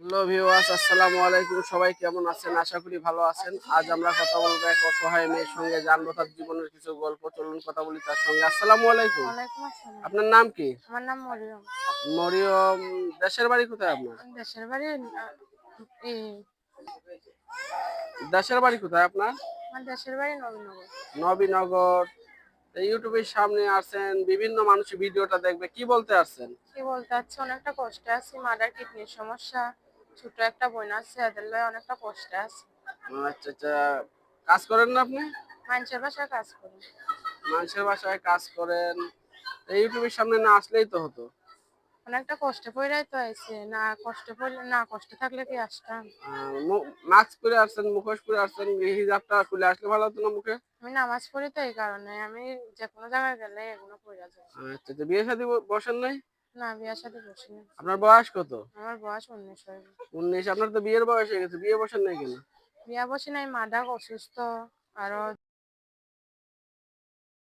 Hello viewers আসসালামু আলাইকুম। সবাই কেমন আছেন? আশা করি ভালো আছেন। আজ আমরা কথা বলব এক অসহায় মেয়ের সঙ্গে। জানব তার জীবনের কিছু গল্প চলুন কথা বলি তার সঙ্গে। আসসালামু আলাইকুম। আপনার নাম কি? আমার নাম মরিয়ম। মরিয়ম দেশের বাড়ি কোথায় আপনার? দেশের বাড়ি দেশের বাড়ি কোথায় আপনার? দেশের বাড়ি নবীনগর। নবীনগর। ইউটিউবের সামনে আসছেন বিভিন্ন মানুষ ভিডিওটা দেখবে। কি বলতে আসছেন? কি বলতে চাচ্ছি অনেকটা কষ্টে আছি। মাদার কিডনির সমস্যা। ছোট একটা বোন আছে এদের লয়ে অনেকটা কষ্ট আছে। আচ্ছা আচ্ছা। কাজ করেন না আপনি? মানুষের বাসায় কাজ করি। মানুষের বাসায় কাজ করেন। তো ইউটিউবের সামনে না আসলেই তো হতো। অনেকটা কষ্টে পড়াই তো আইছে। না কষ্টে পড়লে না কষ্টে থাকলে কি আসতাম? মাস্ক পরে আসছেন মুখোশ পরে আসছেন এই হিজাবটা খুলে আসলে ভালো হতো না মুখে? আমি নামাজ পড়ি তো এই কারণে। আমি যে কোনো জায়গায় গেলে এগুলো পড়া যায়। আচ্ছা আচ্ছা। বিয়ে শাদী বসেন নাই? না বিয়ার সাথে বসিনা। আপনার বয়স কত? আমার বয়স উনিশ হয়ে উনিশ আপনার তো বিয়ের বয়স হয়ে গেছে বিয়ে বসেন নাই কেন? বিয়ে বসে নাই মাদা অসুস্থ আরও